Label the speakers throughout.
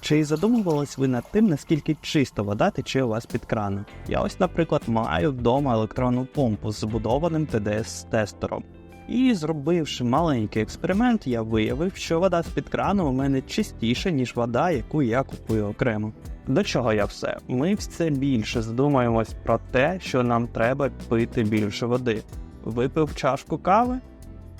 Speaker 1: Чи задумувались ви над тим, наскільки чисто вода тече у вас під краном? Я ось, наприклад, маю вдома електронну помпу з збудованим ТДС-тестером. І зробивши маленький експеримент, я виявив, що вода з-під крану у мене чистіша, ніж вода, яку я купую окремо. До чого я все? Ми все більше задумаємось про те, що нам треба пити більше води. Випив чашку кави,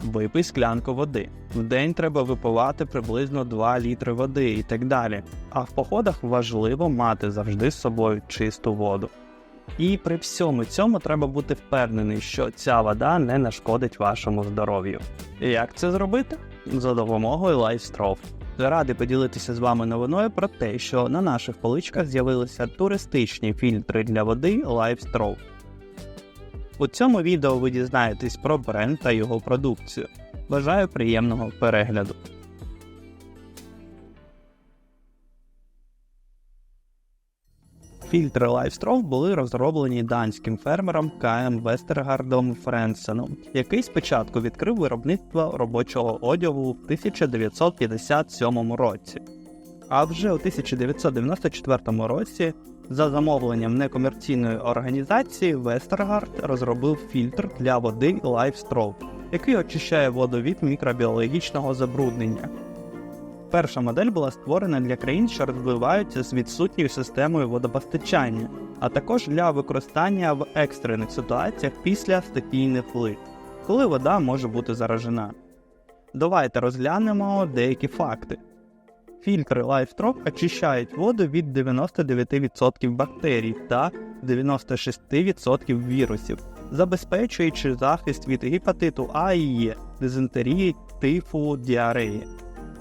Speaker 1: випий склянку води. В день треба випивати приблизно 2 літри води і так далі. А в походах важливо мати завжди з собою чисту воду. І при всьому цьому треба бути впевнений, що ця вода не нашкодить вашому здоров'ю. Як це зробити? За допомогою LifeStraw. Радий поділитися з вами новиною про те, що на наших поличках з'явилися туристичні фільтри для води LifeStraw. У цьому відео ви дізнаєтесь про бренд та його продукцію. Бажаю приємного перегляду. Фільтри LifeStraw були розроблені данським фермером Каєм Вестергардом Френсеном, який спочатку відкрив виробництво робочого одягу в 1957 році. А вже у 1994 році, за замовленням некомерційної організації, Вестергард розробив фільтр для води LifeStraw, який очищає воду від мікробіологічного забруднення. Перша модель була створена для країн, що розвиваються з відсутньою системою водопостачання, а також для використання в екстрених ситуаціях після стихійних лит, коли вода може бути заражена. Давайте розглянемо деякі факти. Фільтри LifeStraw очищають воду від 99% бактерій та 96% вірусів, забезпечуючи захист від гепатиту А і Е, дизентерії, тифу, діареї.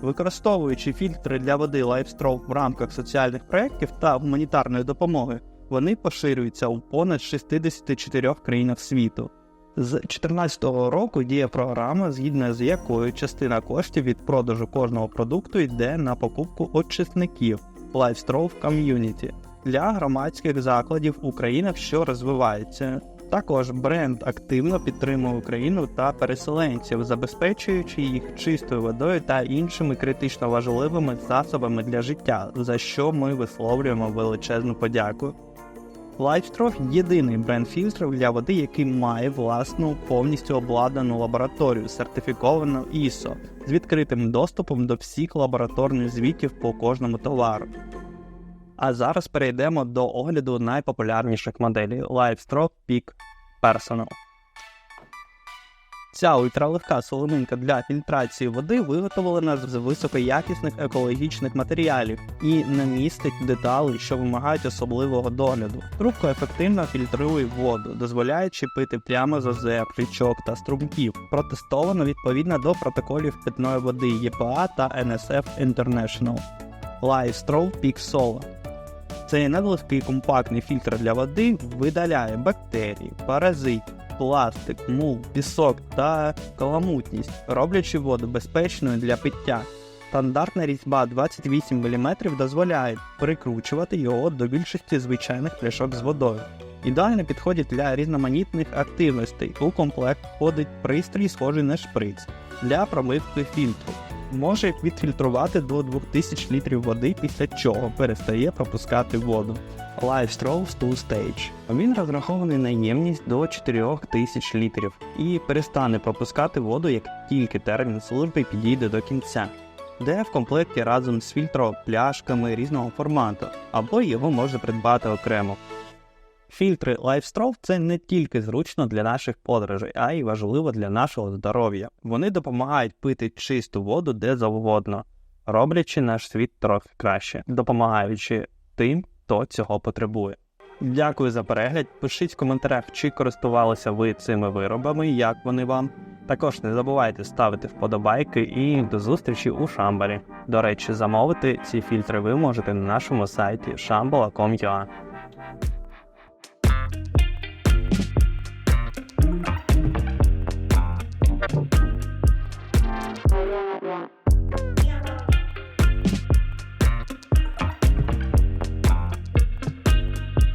Speaker 1: Використовуючи фільтри для води LifeStraw в рамках соціальних проєктів та гуманітарної допомоги, вони поширюються у понад 64 країнах світу. З 2014 року діє програма, згідно з якою частина коштів від продажу кожного продукту йде на покупку очисників LifeStraw Community для громадських закладів у країнах, що розвиваються. Також бренд активно підтримує Україну та переселенців, забезпечуючи їх чистою водою та іншими критично важливими засобами для життя, за що ми висловлюємо величезну подяку. LifeStraw – єдиний бренд фільтрів для води, який має власну повністю обладнану лабораторію, сертифіковану ISO, з відкритим доступом до всіх лабораторних звітів по кожному товару. А зараз перейдемо до огляду найпопулярніших моделей LifeStraw Peak Personal. Ця ультралегка соломинка для фільтрації води виготовлена з високоякісних екологічних матеріалів і не містить деталей, що вимагають особливого догляду. Трубка ефективно фільтрує воду, дозволяючи пити прямо з озер, річок та струмків. Протестовано відповідно до протоколів питної води ЄПА та NSF International. LifeStraw Peak Solar цей невеликий компактний фільтр для води видаляє бактерії, паразит, пластик, мул, пісок та каламутність, роблячи воду безпечною для пиття. Стандартна різьба 28 мм дозволяє прикручувати його до більшості звичайних пляшок з водою. Ідеально підходить для різноманітних активностей. У комплект входить пристрій, схожий на шприц для промивки фільтру може відфільтрувати до 2000 літрів води, після чого перестає пропускати воду. LifeStraw Stool Stage. Він розрахований на ємність до 4000 літрів і перестане пропускати воду, як тільки термін служби підійде до кінця. Де в комплекті разом з фільтропляшками різного формату, або його можна придбати окремо. Фільтри LifeStraw – це не тільки зручно для наших подорожей, а й важливо для нашого здоров'я. Вони допомагають пити чисту воду де завгодно, роблячи наш світ трохи краще, допомагаючи тим, хто цього потребує. Дякую за перегляд. Пишіть в коментарях, чи користувалися ви цими виробами, як вони вам. Також не забувайте ставити вподобайки і до зустрічі у Шамбарі. До речі, замовити ці фільтри ви можете на нашому сайті shambhala.com.ua